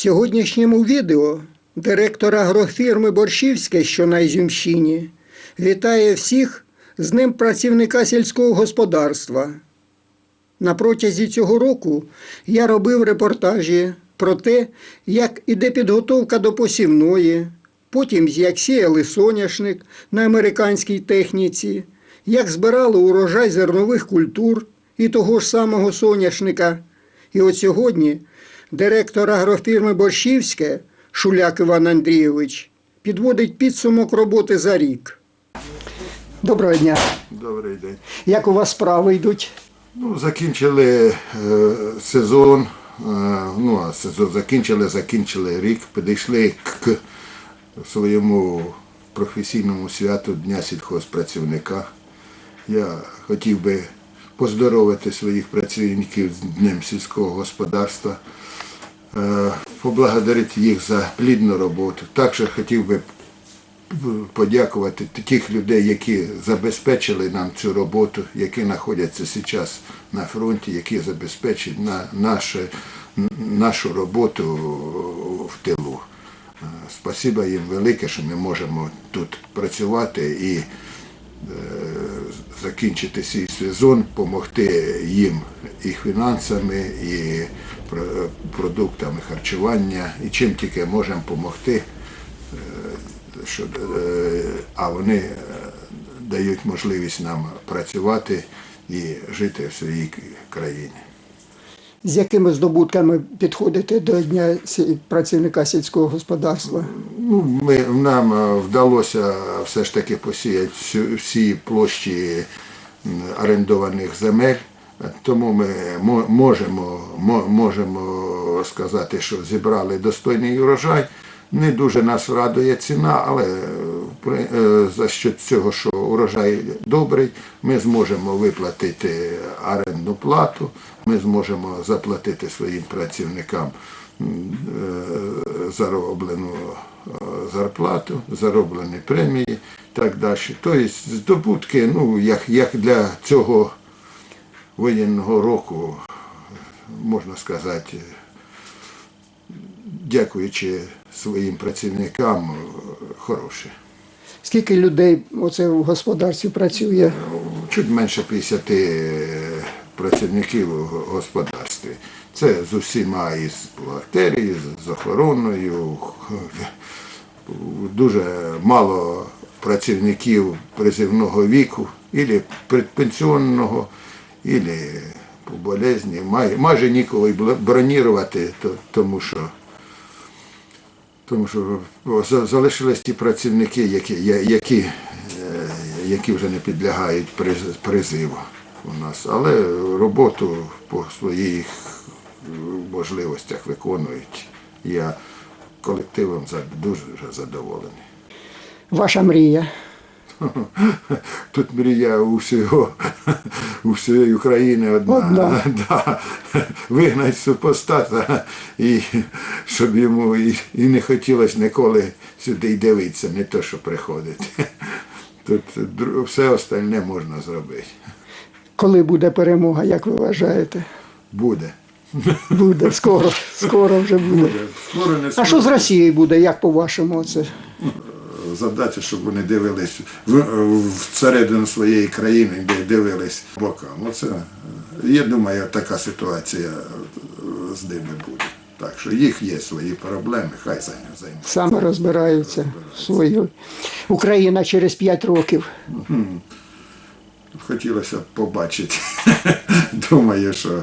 сьогоднішньому відео директор агрофірми Борщівське, що на Ізюмщині, вітає всіх з ним працівника сільського господарства. На протязі цього року я робив репортажі про те, як іде підготовка до посівної, потім як сіяли соняшник на американській техніці, як збирали урожай зернових культур і того ж самого соняшника. І от сьогодні директор агрофірми Борщівське Шуляк Іван Андрійович підводить підсумок роботи за рік. Доброго дня. Добрий день. Як у вас справи йдуть? Ну, закінчили е, сезон. Е, ну, а сезон закінчили, закінчили рік, підійшли к своєму професійному святу Дня сільхозпрацівника. Я хотів би поздоровити своїх працівників з Днем сільського господарства, е, поблагодарити їх за плідну роботу. Також хотів би подякувати тих людей, які забезпечили нам цю роботу, які знаходяться зараз на фронті, які забезпечують на наше, нашу роботу в тилу. Е, Спасибо їм велике, що ми можемо тут працювати і закінчити свій сезон, допомогти їм і фінансами, і продуктами харчування, і чим тільки можемо допомогти що, е, а вони е, дають можливість нам працювати і жити в своїй країні. З якими здобутками підходите до Дня працівника сільського господарства? Ну, ми, нам е, вдалося все ж таки посіяти всі площі орендованих земель, тому ми можемо, можемо сказати, що зібрали достойний урожай. Не дуже нас радує ціна, але за що цього, що урожай добрий, ми зможемо виплатити орендну плату, ми зможемо заплатити своїм працівникам е, зароблену е, зарплату, зароблені премії і так далі. Тобто здобутки, ну, як, як для цього воєнного року, можна сказати, дякуючи своїм працівникам, е, хороші. Скільки людей оце в господарстві працює? Чуть менше 50 працівників у господарстві. Це з усіма із бухгалтерії, з охороною. Дуже мало працівників призивного віку, або предпенсіонного, або по болезні. Май- Майже бл- бронірувати, тому що тому що за- залишились ті працівники, які, які, е, які вже не підлягають приз- призиву у нас. Але роботу по своїх е, можливостях виконують. Я колективом дуже задоволений. Ваша мрія. Тут мрія у всього, у всієї України одна. Одна. Да. Вигнать супостата, і щоб йому і, і не хотілося ніколи сюди й дивитися, не то, що приходить. Тут все остальне можна зробити. Коли буде перемога, як ви вважаєте? Буде. Буде скоро, скоро вже буде. Скоро не А що з Росією буде, як по-вашому? Це? Задача, щоб вони дивились в, всередину своєї країни, де дивились бокам. Оце, е, я думаю, така ситуація е, з ними буде. Так що їх є свої проблеми, хай займаються. Саме розбираються свою. Україна через 5 років. Хотілося б побачити. думаю, що,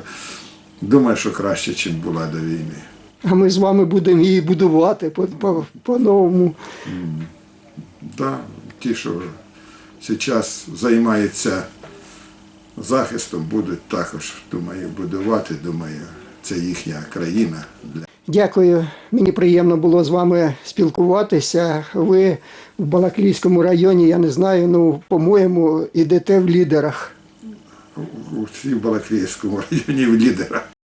думаю, що краще, ніж була до війни. А ми з вами будемо її будувати по- по- по-новому. Да, ті, що зараз займаються захистом, будуть також, думаю, будувати. Думаю, це їхня країна. Дякую. Мені приємно було з вами спілкуватися. Ви в Балаклійському районі, я не знаю, ну, по-моєму, ідете в лідерах. У всій Балаклійському районі в лідерах.